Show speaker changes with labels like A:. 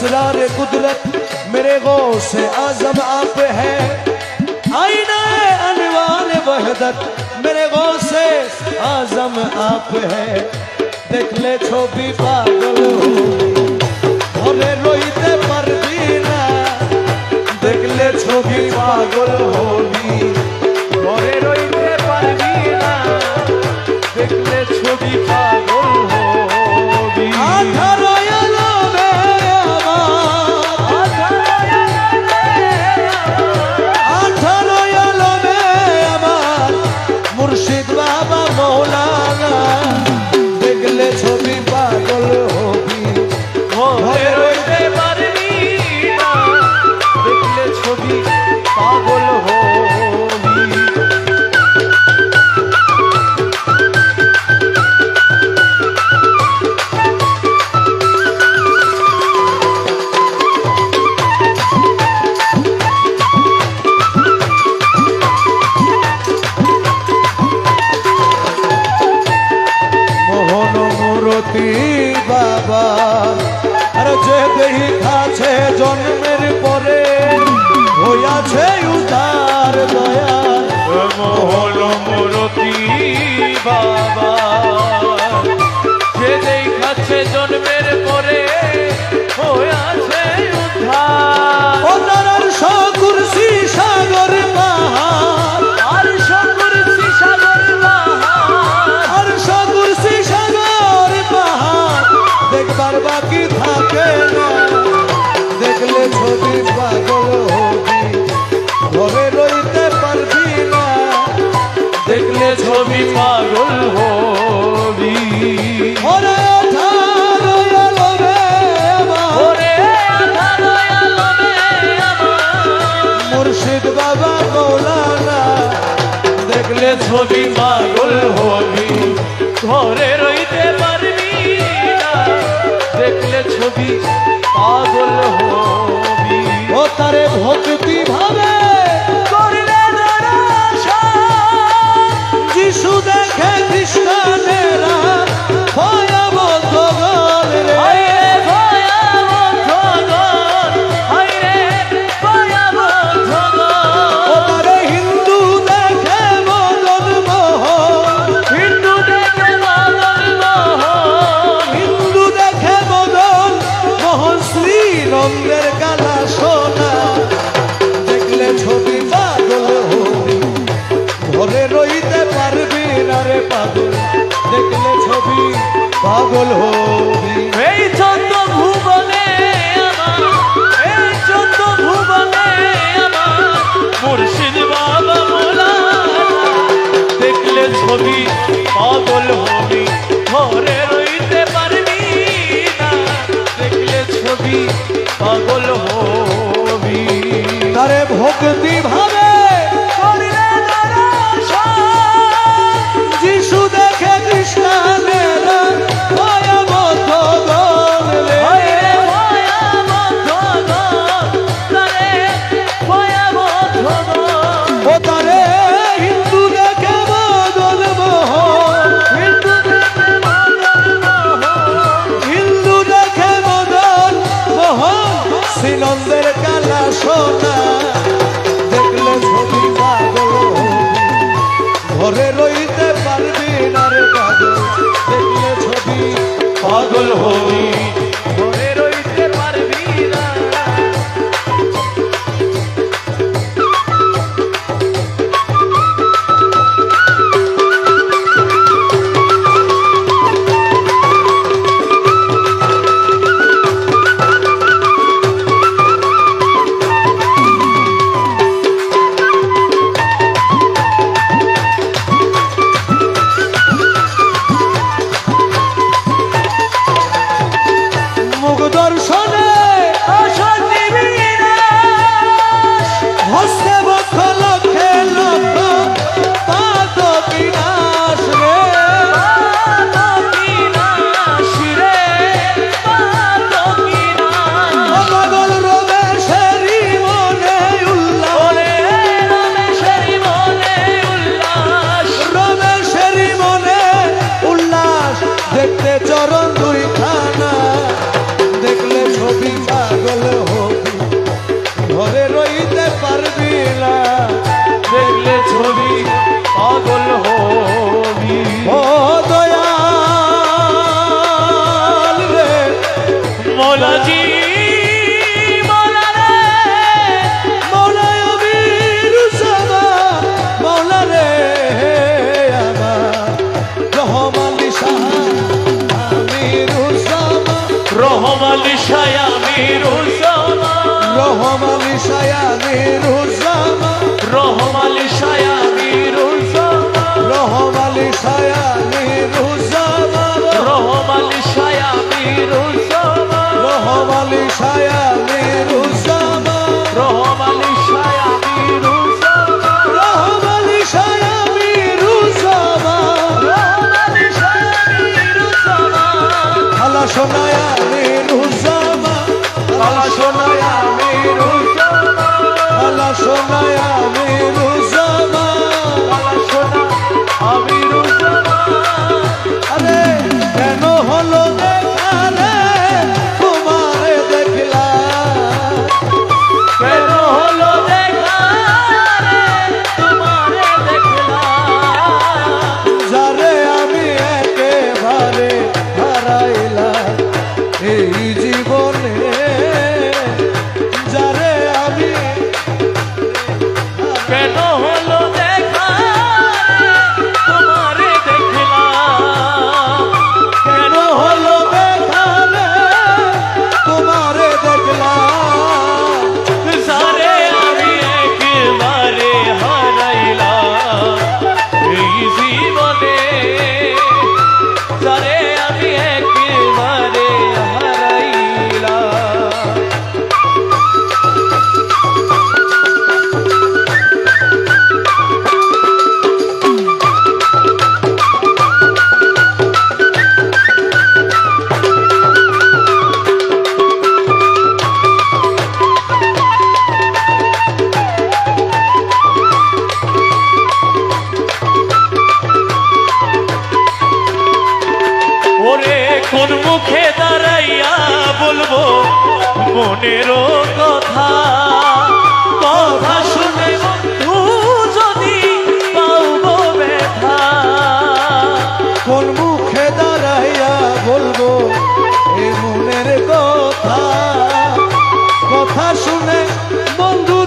A: इसरार कुदरत मेरे गो से आज़म आप है। आईना अनवान वहदत, मेरे गो से आज़म आप है। देख ले छो भी पागल रोईते पर देख ले छो भी पागल हो। আছে জন্মের পরে হইয়াছে তুলে ছবি পাগল হবি। ঘরে রইতে পারবি না,
B: দেখলে ছবি পাগল হবি।
A: ও তারে ভক্তি ভাব পাগল
B: এই চন্দ্র ভুবনে এই চন্দ্র ভুবনে মুর্শিদ বাবা মোলা দেখলে ছবি পাগল হবি ঘরে রইতে পারবি না। দেখলে ছবি পাগল হবি।
A: তারে ভক্তি ভাবে
B: রহমালি
A: শায়ানির উজামা
B: রহমালি
A: শায়ানির উজামা
B: রহমালি
A: শায়ানির উজামা
B: রহমালি শায়ানির উজামা রহমালি শায়ানির উজামা রহমালি শায়া কোন মুখে দাঁড়াইয়া বলব মনেরও কথা। কথা শুনে বন্ধু যদি পাবো ব্যথা।
A: কোন মুখে দাঁড়াইয়া বলব, এ মনের কথা। কথা শুনে বন্ধু